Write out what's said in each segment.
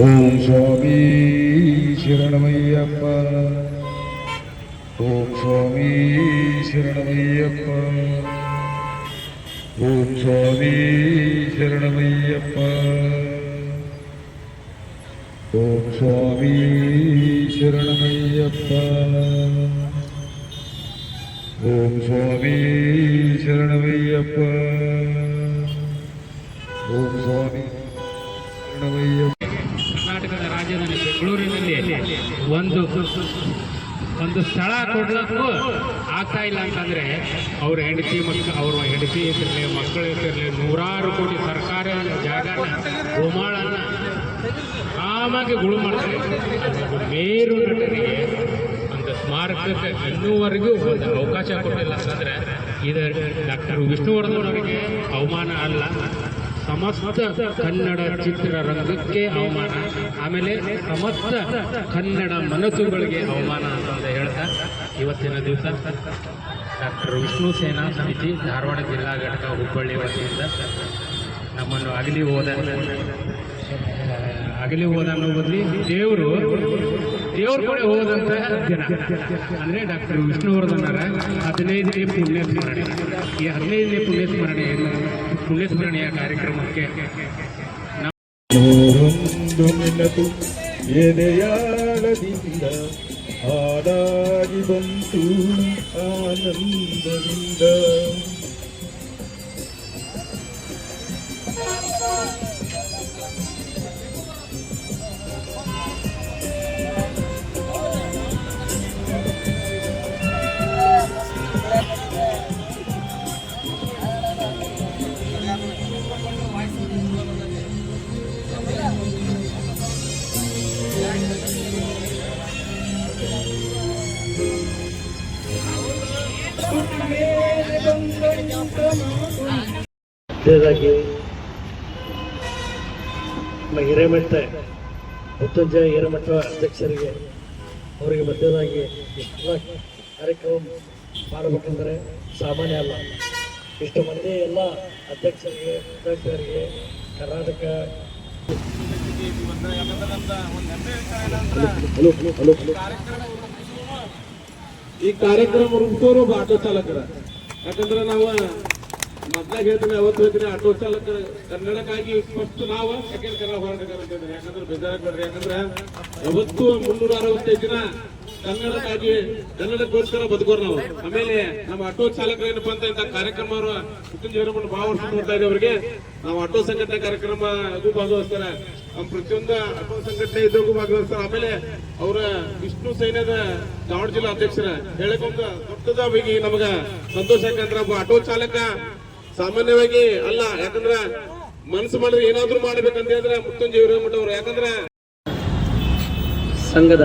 ഓം സ്വാമി ശരണമയ്യപ്പ. ഓം സ്വാമി ശരണമയ്യപ്പ. ഓം സ്വാമി ശരണമയ്യപ്പ. ഓം സ്വാമി ശരണമയ്യപ്പ. ഓം സ്വാമി ശരണമയ്യപ്പ. ഓം സ്വാമി ಕರ್ನಾಟಕದ ರಾಜಧಾನಿ ಬೆಂಗಳೂರಿನಲ್ಲಿ ಒಂದು ಒಂದು ಸ್ಥಳ ಕೊಡ್ಲಿಕ್ಕೂ ಆಗ್ತಾ ಇಲ್ಲ ಅಂತಂದ್ರೆ ಅವ್ರ ಹೆಂಡತಿ ಮಕ್ಕಳು ಅವ್ರ ಹೆಂಡತಿ ಇರ್ತಿರಲಿ ಮಕ್ಕಳು ಇರ್ತಿರಲಿ ನೂರಾರು ಕೋಟಿ ಸರ್ಕಾರ ಜಾಗ ಗೋಮಾಳನ್ನ ಆರಾಮಾಗಿ ಗುಳು ಮಾಡ್ತಾರೆ. ಮೇರು ನಟರಿಗೆ ಒಂದು ಸ್ಮಾರಕಕ್ಕೆ ಇನ್ನೂವರೆಗೂ ಒಂದು ಅವಕಾಶ ಕೊಟ್ಟಿಲ್ಲ ಅಂತಂದ್ರೆ ಇದು ಡಾಕ್ಟರ್ ವಿಷ್ಣುವರ್ಧನ್ ಅವರಿಗೆ ಅವಮಾನ ಅಲ್ಲ. ಸಮಸ್ತ ಕನ್ನಡ ಚಿತ್ರರಂಗಕ್ಕೆ ಅವಮಾನ. ಆಮೇಲೆ ಸಮಸ್ತ ಕನ್ನಡ ಮನಸ್ಸುಗಳಿಗೆ ಅವಮಾನ ಅಂತ ಹೇಳ್ತಾ, ಇವತ್ತಿನ ದಿವಸ ಡಾಕ್ಟರ್ ವಿಷ್ಣು ಸೇನಾ ಸಮಿತಿ, ಧಾರವಾಡ ಜಿಲ್ಲಾ ಘಟಕ ಹುಬ್ಬಳ್ಳಿ ವತಿಯಿಂದ ನಮ್ಮನ್ನು ಅಗಲಿ ಹೋದ ಅಗಲಿ ಹೋದ ಅನ್ನೋ ಬದಲಿ ದೇವರು, ದೇವ್ರ ಕಡೆ ಹೋದಂತ ದಿನ. ಅಂದ್ರೆ ಡಾಕ್ಟರ್ ವಿಷ್ಣುವರ್ಧನರ ಹದಿನೈದನೇ ಪುಣ್ಯ ಸ್ಮರಣೆ ಈ ಹದಿನೈದನೇ ಪುಣ್ಯ ಸ್ಮರಣೆ ಪುಣ್ಯ ಸ್ಮರಣೆಯ ಕಾರ್ಯಕ್ರಮಕ್ಕೆ ನೆನಪು ಎದೆಯಾಳದಿಂದ ಹಾಡಾಗಿ ಬಂತು ಆನಂದದಿಂದ. ಮೊದಲನೇದಾಗಿ ನಮ್ಮ ಹಿರೇಮಠ ಮುತ್ತಂಜ ಹಿರೇಮಠ ಅಧ್ಯಕ್ಷರಿಗೆ ಅವರಿಗೆ ಮೊದಲನೇದಾಗಿ ಎಲ್ಲ ಕಾರ್ಯಕ್ರಮ ಮಾಡಬೇಕಂದ್ರೆ ಸಾಮಾನ್ಯ ಅಲ್ಲ. ಇಷ್ಟು ಮಂದಿ ಎಲ್ಲ ಅಧ್ಯಕ್ಷರಿಗೆ ಅಧ್ಯಕ್ಷರಿಗೆ ಕರ್ನಾಟಕ ಈ ಕಾರ್ಯಕ್ರಮ ರೂಪಿಸೋರು ಬಾಟೋ ಚಾಲಕರ ಯಾಕಂದ್ರೆ ನಾವು ಮೊದ್ಲಾಗ ಹೇಳ್ತೀನಿ ಅವತ್ತು ಹೇಳ್ತೀನಿ ಆಟೋ ಚಾಲಕ ಕನ್ನಡಕ್ಕಾಗಿ ಫಸ್ಟ್ ನಾವು ಸೆಕೆಂಡ್ ಕನ್ನಡ ಹೋರಾಟಗಾರ ಅಂತ ಇದ್ದೀನಿ ಯಾಕಂದ್ರೆ ಬೇಜಾರಾಗ್ಬೇಡ್ರಿ ಯಾಕಂದ್ರೆ ಯಾವತ್ತು ಮುನ್ನೂರ ಅರವತ್ತೈದು ದಿನ ಕನ್ನಡಕ್ಕಾಗಿ, ಕನ್ನಡಕ್ಕೋಸ್ಕರ ಬದುಕೋರು ನಾವು. ಆಮೇಲೆ ನಮ್ಮ ಆಟೋ ಚಾಲಕರು ಏನಪ್ಪಾ ಅಂತ ಕಾರ್ಯಕ್ರಮ ಅವರು ಭಾಳ ವರ್ಷ ನೋಡ್ತಾ ಇದ್ದೀವಿ ಅವರಿಗೆ. ನಾವು ಆಟೋ ಸಂಘಟನೆ ಕಾರ್ಯಕ್ರಮ ಭಾಗವಹಿಸ್ತಾರೆ. ನಮ್ಮ ಪ್ರತಿಯೊಂದು ಆಟೋ ಸಂಘಟನೆ ಇದ್ದಾಗೂ ಭಾಗವಹಿಸ್ತಾರೆ. ಆಮೇಲೆ ಅವರ ವಿಷ್ಣು ಸೈನ್ಯದ ದಾವಣ ಜಿಲ್ಲಾ ಅಧ್ಯಕ್ಷರ ಹೇಳಕೊಂಡ ದೊಡ್ಡದಾಗಿ ನಮಗ ಸಂತೋಷ ಯಾಕಂದ್ರೆ ಒಬ್ಬ ಆಟೋ ಚಾಲಕ ಸಾಮಾನ್ಯವಾಗಿ ಅಲ್ಲ, ಯಾಕಂದ್ರ ಮನಸ್ಸು ಮಾಡಿದ್ರೆ ಏನಾದ್ರೂ ಮಾಡ್ಬೇಕಂತ ಹೇಳಿದ್ರೆ ಮೃತ್ಯುಂಜಯ ವೀರಮಠ ಅವರು. ಯಾಕಂದ್ರೆ ಸಂಘದ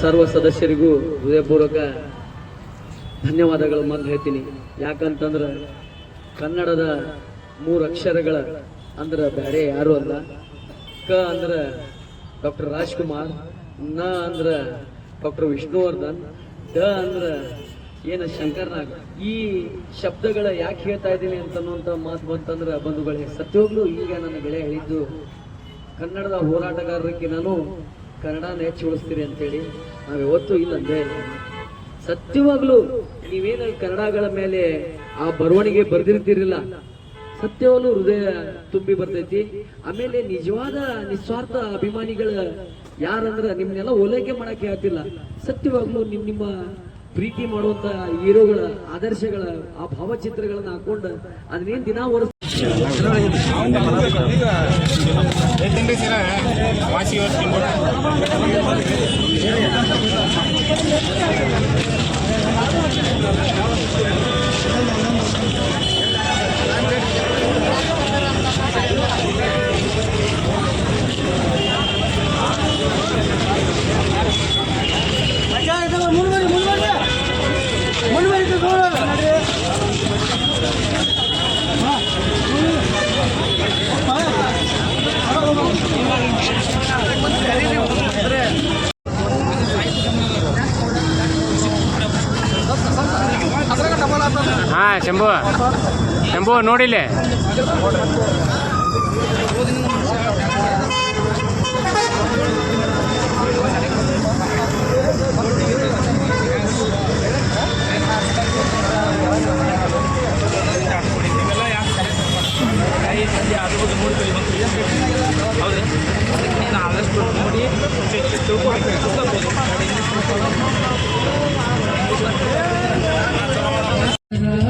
ಸರ್ವ ಸದಸ್ಯರಿಗೂ ಹೃದಯಪೂರ್ವಕ ಧನ್ಯವಾದಗಳು ಮೊದಲು ಹೇಳ್ತೀನಿ. ಯಾಕಂತಂದ್ರೆ ಕನ್ನಡದ ಮೂರು ಅಕ್ಷರಗಳ ಅಂದ್ರೆ ಬೇರೆ ಯಾರು ಅಲ್ಲ. ಕ ಅಂದ್ರೆ ಡಾಕ್ಟರ್ ರಾಜ್ಕುಮಾರ್, ನ ಅಂದ್ರೆ ಡಾಕ್ಟರ್ ವಿಷ್ಣುವರ್ಧನ್ ದ ಅಂದ್ರೆ ಏನು ಶಂಕರ್ನಾಗ್. ಈ ಶಬ್ದಗಳ ಯಾಕೆ ಹೇಳ್ತಾ ಇದ್ದೀನಿ ಅಂತ ಅನ್ನುವಂಥ ಮಾತು ಬಂತಂದ್ರೆ ಬಂಧುಗಳೇ ಸತ್ಯವಾಗ್ಲೂ ಈಗ ನನ್ನ ಬೆಳೆ ಹೇಳಿದ್ದು, ಕನ್ನಡದ ಹೋರಾಟಗಾರರಿಗೆ ನಾನು ಕನ್ನಡನ ಹೆಚ್ಚು ಉಳಿಸ್ತೀರಿ ಅಂತೇಳಿ ನಾವು ಯಾವತ್ತೂ ಇಲ್ಲ ಅಂದೇ ಇಲ್ಲ. ಸತ್ಯವಾಗ್ಲೂ ನೀವೇನು ಕನ್ನಡಗಳ ಮೇಲೆ ಆ ಬರವಣಿಗೆ ಬರ್ದಿರ್ತೀರಿಲ್ಲ. ಸತ್ಯವಾಗ್ಲೂ ಹೃದಯ ತುಂಬಿ ಬರ್ತೈತಿ. ಆಮೇಲೆ ನಿಜವಾದ ನಿಸ್ವಾರ್ಥ ಅಭಿಮಾನಿಗಳ ಯಾರಂದ್ರ ನಿಮ್ನೆಲ್ಲ ಓಲೈಕೆ ಮಾಡಕ್ಕೆ ಆಗ್ತಿಲ್ಲ ಸತ್ಯವಾಗ್ಲೂ ನಿಮ್ ನಿಮ್ಮ ಪ್ರೀತಿ ಮಾಡುವಂತ ಹೀರೋಗಳ ಆದರ್ಶಗಳ ಆ ಭಾವಚಿತ್ರಗಳನ್ನ ಹಾಕೊಂಡು ಅದನ್ನೇನ್ ದಿನ ವರ್ಷ ಹಾಂ ಶಂಭು ಶಂಭು ನೋಡಿಲ್ಲೇ Yeah.